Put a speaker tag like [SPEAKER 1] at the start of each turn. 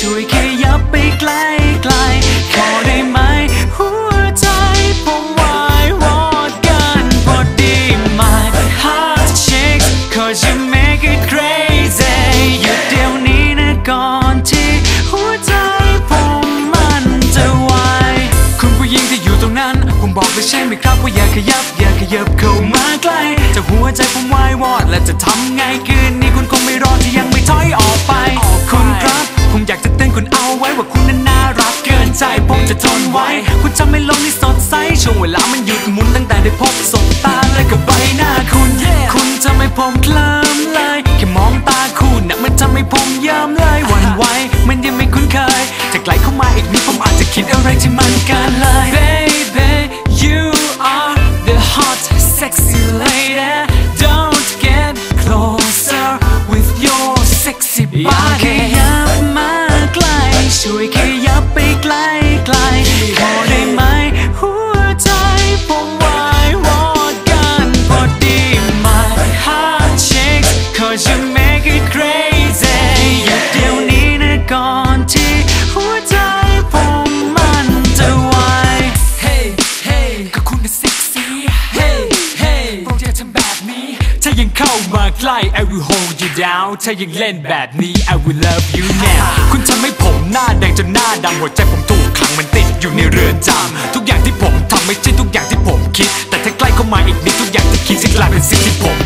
[SPEAKER 1] ช่วยขยับไปไกลไกลขอได้ไหม หัวใจผมวายวอดกันพอดี My heart shakes cause you make it crazy หยุดเดี๋ยวนี้นะก่อนที่หัวใจผมมันจะวายคุณผู้หญิงที่อยู่ตรงนั้น ผมบอกไลยใช่ไหมครับว่าอยากขยับ อยากขยับเข้ามาใกล้จะหัวใจผมวายวอดและจะทำไงคืนนี้ ผมจะทนไว้ คุณทำให้โลกนี้สดใส ช่วงเวลามันหยุดหมุนตั้งแต่ได้พบสบตาและกับใบหน้าคุณ คุณทำให้ผมเคลิ้มเลยแค่มองตาคุณน่ะมันทำให้ผมเยิ้มเลยหวั่นไหวมันยังไม่คุ้นเคยจะไกลเข้ามาอีกนิดผมอาจจะคิดอะไรที่มันเกินเลย Baby you are the hot sexy lady เข้ามาใกล้ I will hold you down ถ้ายังเล่นแบบนี้ I will love you now คุณทำให้ผมหน้าแดงจนหน้าดำหัวใจผมถูกขังมันติดอยู่ในเรือนจำทุกอย่างที่ผมทำไม่ใช่ทุกอย่างที่ผมคิด แต่ถ้าใกล้เข้ามาอีกนิดทุกอย่างที่คิดจะกลายเป็นสิ่งที่ผม